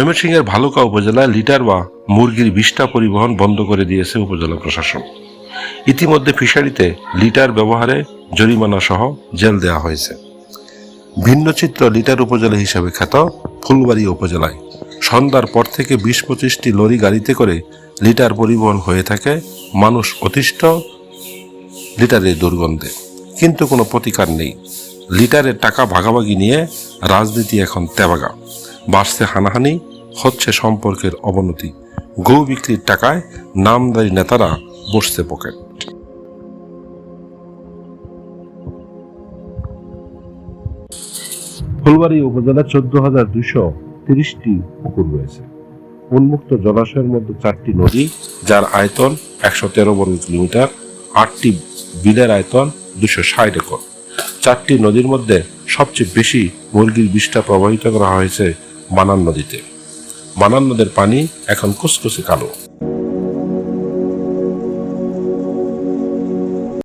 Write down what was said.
ময়মনসিংহের ভালুকা উপজেলায় লিটার বা মুরগির বিষ্ঠা পরিবহন বন্ধ করে দিয়েছে উপজেলা প্রশাসন। ইতিমধ্যে ফিশারিতে লিটার ব্যবহারে জরিমানা সহ জেল দেওয়া হয়েছে। ভিন্নচিত্র লিটার উপজেলা হিসেবে খ্যাত ফুলবাড়ি উপজেলায়। সন্ধ্যার পর থেকে বিশ পঁচিশটি লরি গাড়িতে করে লিটার পরিবহন হয়ে থাকে মানুষ অতিষ্ঠ লিটারের দুর্গন্ধে। কিন্তু কোনো প্রতিকার নেই। লিটারের টাকা ভাগাভাগি নিয়ে রাজনীতি এখন তেবাগা বাড়ছে হানাহানি, হচ্ছে সম্পর্কের অবনতি। গৌ বিক্রির টাকায় নামদারি নেতারা বসছে পকেট। ফুলবাড়ি উপজেলা চোদ্দ হাজার দুইশো তিরিশটি পুকুর রয়েছে। উন্মুক্ত জলাশয়ের মধ্যে চারটি নদী, যার আয়তন একশো তেরো বর্গ কিলোমিটার, আটটি বিলের আয়তন দুশো ষাট একর। চারটি নদীর মধ্যে সবচেয়ে বেশি মুরগির বিষটা প্রবাহিত করা হয়েছে বানান নদীতে। বানান নদের পানি এখন কুসকুসে কালো।